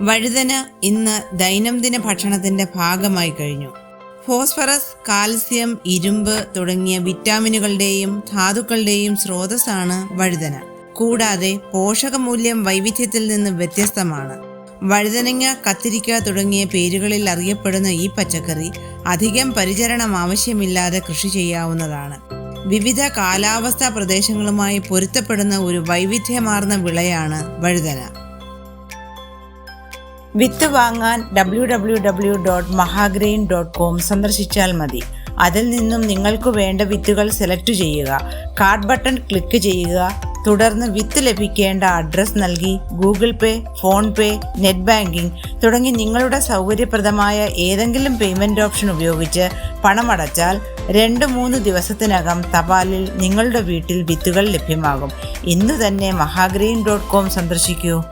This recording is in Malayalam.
വഴുതന ഇന്ന് ദൈനംദിന ഭക്ഷണത്തിന്റെ ഭാഗമായി കഴിഞ്ഞു. ഫോസ്ഫറസ് കാൽസ്യം ഇരുമ്പ് തുടങ്ങിയ വിറ്റാമിനുകളുടെയും ധാതുക്കളുടെയും സ്രോതസ്സാണ് വഴുതന. കൂടാതെ പോഷകമൂല്യം വൈവിധ്യത്തിൽ നിന്ന് വ്യത്യസ്തമാണ്. വഴുതനങ്ങ കത്തിരിക്ക തുടങ്ങിയ പേരുകളിൽ അറിയപ്പെടുന്ന ഈ പച്ചക്കറി അധികം പരിചരണം ആവശ്യമില്ലാതെ കൃഷി ചെയ്യാവുന്നതാണ്. വിവിധ കാലാവസ്ഥാ പ്രദേശങ്ങളുമായി പൊരുത്തപ്പെടുന്ന ഒരു വൈവിധ്യമാർന്ന വിളയാണ് വഴുതന. വിത്ത് വാങ്ങാൻ W W W dot Mahagrain dot com സന്ദർശിച്ചാൽ മതി. അതിൽ നിന്നും നിങ്ങൾക്ക് വേണ്ട വിത്തുകൾ സെലക്ട് ചെയ്യുക. കാർഡ് ബട്ടൺ ക്ലിക്ക് ചെയ്യുക. തുടർന്ന് വിത്ത് ലഭിക്കേണ്ട അഡ്രസ് നൽകി Google Pay PhonePe net banking തുടങ്ങി നിങ്ങളുടെ സൗകര്യപ്രദമായ ഏതെങ്കിലും പേയ്മെന്റ് ഓപ്ഷൻ ഉപയോഗിച്ച് പണമടച്ചാൽ രണ്ട് മൂന്ന് ദിവസത്തിനകം തപാലിൽ നിങ്ങളുടെ വീട്ടിൽ വിത്തുകൾ ലഭ്യമാകും. ഇന്ന് തന്നെ മഹാഗ്രെയിൻ ഡോട്ട് കോം സന്ദർശിക്കൂ.